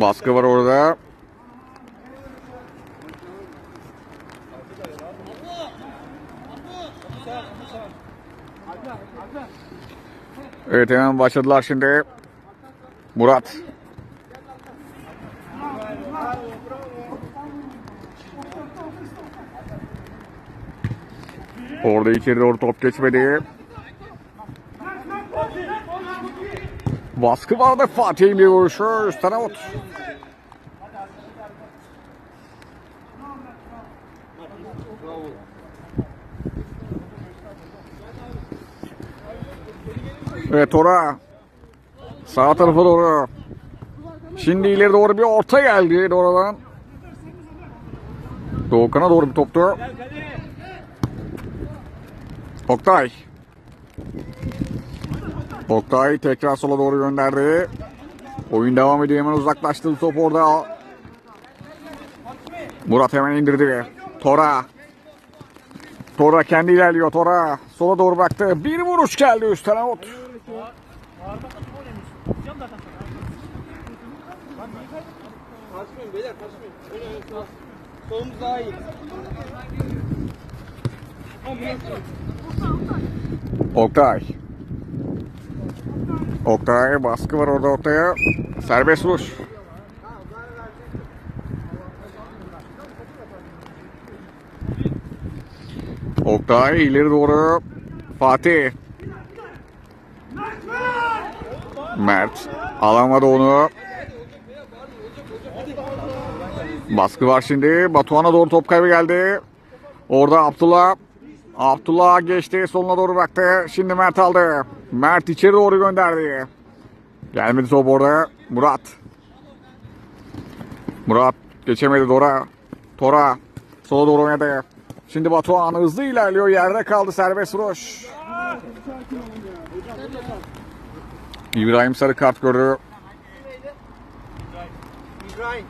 Baskı var orada. Evet hemen başladılar şimdi. Murat. Orada içeri doğru top geçmedi. Baskı vardı Fatih'in bir vuruşu. Üstten out. Evet Tora. Sağ tarafa doğru. Şimdi ileri doğru bir orta geldi oradan. Doğukan'a doğru bir toptu. Oktay. Oktay tekrar sola doğru gönderdi. Oyun devam ediyor hemen uzaklaştı top orada. Murat hemen indirdi. Tora. Tora kendi ilerliyor Tora. Sola doğru baktı. Bir vuruş geldi üstten out. Kaçmayın beyler kaçmayın. Öyle. Solumuz daha iyi. Oktay. Oktay baskı var orada ortaya. Serbest vuruş. Oktay ileri doğru. Fatih. Mert alamadı onu. Baskı var şimdi. Batuhan'a doğru top kaybı geldi. Orada Abdullah. Abdullah geçti sonuna doğru bıraktı. Şimdi Mert aldı. Mert içeri doğru gönderdi. Gelmedi top orada. Murat. Murat geçemedi Dora. Tora. Sola doğru oynadı. Şimdi Batuhan hızlı ilerliyor. Yerde kaldı serbest vuruş. İbrahim sarı kart gördü. İbrahim.